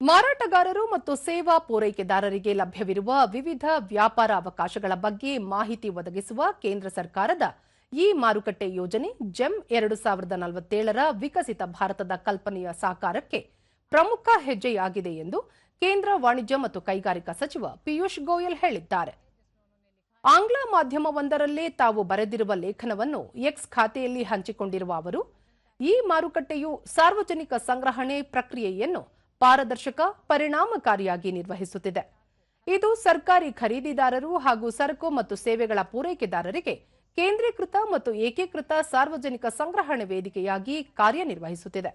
ಮಾರಾಟಗಾರರು ಮತ್ತು ಸೇವಾ ಪೂರೈಕೆದಾರರಿಗೆ ಲಭ್ಯವಿರುವ ವಿವಿಧ ವ್ಯಾಪಾರ ಅವಕಾಶಗಳ ಬಗ್ಗೆ ಮಾಹಿತಿ ಒದಗಿಸುವ ಕೇಂದ್ರ ಸರ್ಕಾರದ ಈ ಮಾರುಕಟ್ಟೆ ಯೋಜನೆ ಜೆಮ್ ಎರಡು ಸಾವಿರದ ನಲವತ್ತೇಳರ ವಿಕಸಿತ ಭಾರತದ ಕಲ್ಪನೆಯ ಸಾಕಾರಕ್ಕೆ ಪ್ರಮುಖ ಹೆಜ್ಜೆಯಾಗಿದೆ ಎಂದು ಕೇಂದ್ರ ವಾಣಿಜ್ಯ ಮತ್ತು ಕೈಗಾರಿಕಾ ಸಚಿವ ಪಿಯೂಷ್ ಗೋಯಲ್ ಹೇಳಿದ್ದಾರೆ. ಆಂಗ್ಲ ಮಾಧ್ಯಮವೊಂದರಲ್ಲೇ ತಾವು ಬರೆದಿರುವ ಲೇಖನವನ್ನು ಎಕ್ಸ್ ಖಾತೆಯಲ್ಲಿ ಹಂಚಿಕೊಂಡಿರುವ ಅವರು, ಈ ಮಾರುಕಟ್ಟೆಯು ಸಾರ್ವಜನಿಕ ಸಂಗ್ರಹಣೆ ಪ್ರಕ್ರಿಯೆಯನ್ನು ಪಾರದರ್ಶಕ, ಪರಿಣಾಮಕಾರಿಯಾಗಿ ನಿರ್ವಹಿಸುತ್ತಿದೆ. ಇದು ಸರ್ಕಾರಿ ಖರೀದಿದಾರರು ಹಾಗೂ ಸರಕು ಮತ್ತು ಸೇವೆಗಳ ಪೂರೈಕೆದಾರರಿಗೆ ಕೇಂದ್ರೀಕೃತ ಮತ್ತು ಏಕೀಕೃತ ಸಾರ್ವಜನಿಕ ಸಂಗ್ರಹಣೆ ವೇದಿಕೆಯಾಗಿ ಕಾರ್ಯನಿರ್ವಹಿಸುತ್ತಿದೆ.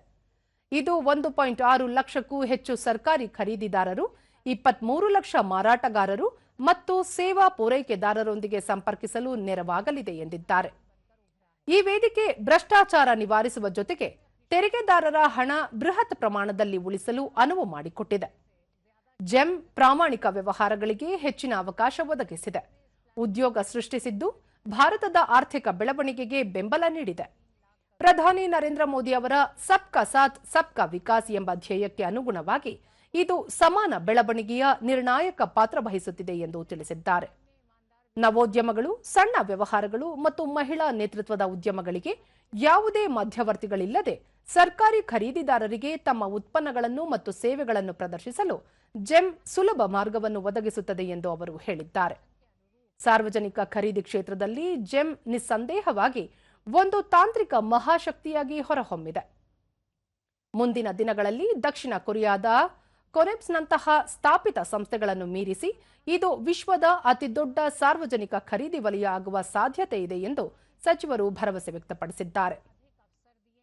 ಇದು ಒಂದು ಪಾಯಿಂಟ್ ಆರು ಲಕ್ಷಕ್ಕೂ ಹೆಚ್ಚು ಸರ್ಕಾರಿ ಖರೀದಿದಾರರು, ಇಪ್ಪತ್ಮೂರು ಲಕ್ಷ ಮಾರಾಟಗಾರರು ಮತ್ತು ಸೇವಾ ಪೂರೈಕೆದಾರರೊಂದಿಗೆ ಸಂಪರ್ಕಿಸಲು ನೆರವಾಗಲಿದೆ ಎಂದಿದ್ದಾರೆ. ಈ ವೇದಿಕೆ ಭ್ರಷ್ಟಾಚಾರ ನಿವಾರಿಸುವ ಜೊತೆಗೆ ತೆರಿಗೆದಾರರ ಹಣ ಬೃಹತ್ ಪ್ರಮಾಣದಲ್ಲಿ ಉಳಿಸಲು ಅನುವು ಮಾಡಿಕೊಟ್ಟಿದೆ. ಜೆಮ್ ಪ್ರಾಮಾಣಿಕ ವ್ಯವಹಾರಗಳಿಗೆ ಹೆಚ್ಚಿನ ಅವಕಾಶ ಒದಗಿಸಿದೆ. ಉದ್ಯೋಗ ಸೃಷ್ಟಿಸಿದ್ದು ಭಾರತದ ಆರ್ಥಿಕ ಬೆಳವಣಿಗೆಗೆ ಬೆಂಬಲ ನೀಡಿದೆ. ಪ್ರಧಾನಿ ನರೇಂದ್ರ ಮೋದಿ ಅವರ ಸಬ್ ಕಾ ಸಾಥ್ ಸಬ್ ಕಾ ವಿಕಾಸ್ ಎಂಬ ಧ್ಯೇಯಕ್ಕೆ ಅನುಗುಣವಾಗಿ ಇದು ಸಮಾನ ಬೆಳವಣಿಗೆಯ ನಿರ್ಣಾಯಕ ಪಾತ್ರ ವಹಿಸುತ್ತಿದೆ ಎಂದು ತಿಳಿಸಿದ್ದಾರೆ. ನವೋದ್ಯಮಗಳು, ಸಣ್ಣ ವ್ಯವಹಾರಗಳು ಮತ್ತು ಮಹಿಳಾ ನೇತೃತ್ವದ ಉದ್ಯಮಗಳಿಗೆ ಯಾವುದೇ ಮಧ್ಯವರ್ತಿಗಳಿಲ್ಲದೆ ಸರ್ಕಾರಿ ಖರೀದಿದಾರರಿಗೆ ತಮ್ಮ ಉತ್ಪನ್ನಗಳನ್ನು ಮತ್ತು ಸೇವೆಗಳನ್ನು ಪ್ರದರ್ಶಿಸಲು ಜೆಮ್ ಸುಲಭ ಮಾರ್ಗವನ್ನು ಒದಗಿಸುತ್ತದೆ ಎಂದು ಅವರು ಹೇಳಿದ್ದಾರೆ. ಸಾರ್ವಜನಿಕ ಖರೀದಿ ಕ್ಷೇತ್ರದಲ್ಲಿ ಜೆಮ್ ನಿಸ್ಸಂದೇಹವಾಗಿ ಒಂದು ತಾಂತ್ರಿಕ ಮಹಾಶಕ್ತಿಯಾಗಿ ಹೊರಹೊಮ್ಮಿದೆ. ಮುಂದಿನ ದಿನಗಳಲ್ಲಿ ದಕ್ಷಿಣ ಕೊರಿಯಾದ ಕೊನೆಪ್ಸ್ನಂತಹ ಸ್ಥಾಪಿತ ಸಂಸ್ಥೆಗಳನ್ನು ಮೀರಿಸಿ ಇದು ವಿಶ್ವದ ಅತಿದೊಡ್ಡ ಸಾರ್ವಜನಿಕ ಖರೀದಿ ವಲಯ ಆಗುವ ಸಾಧ್ಯತೆ ಇದೆ ಎಂದು ಸಚಿವರು ಭರವಸೆ ವ್ಯಕ್ತಪಡಿಸಿದ್ದಾರೆ.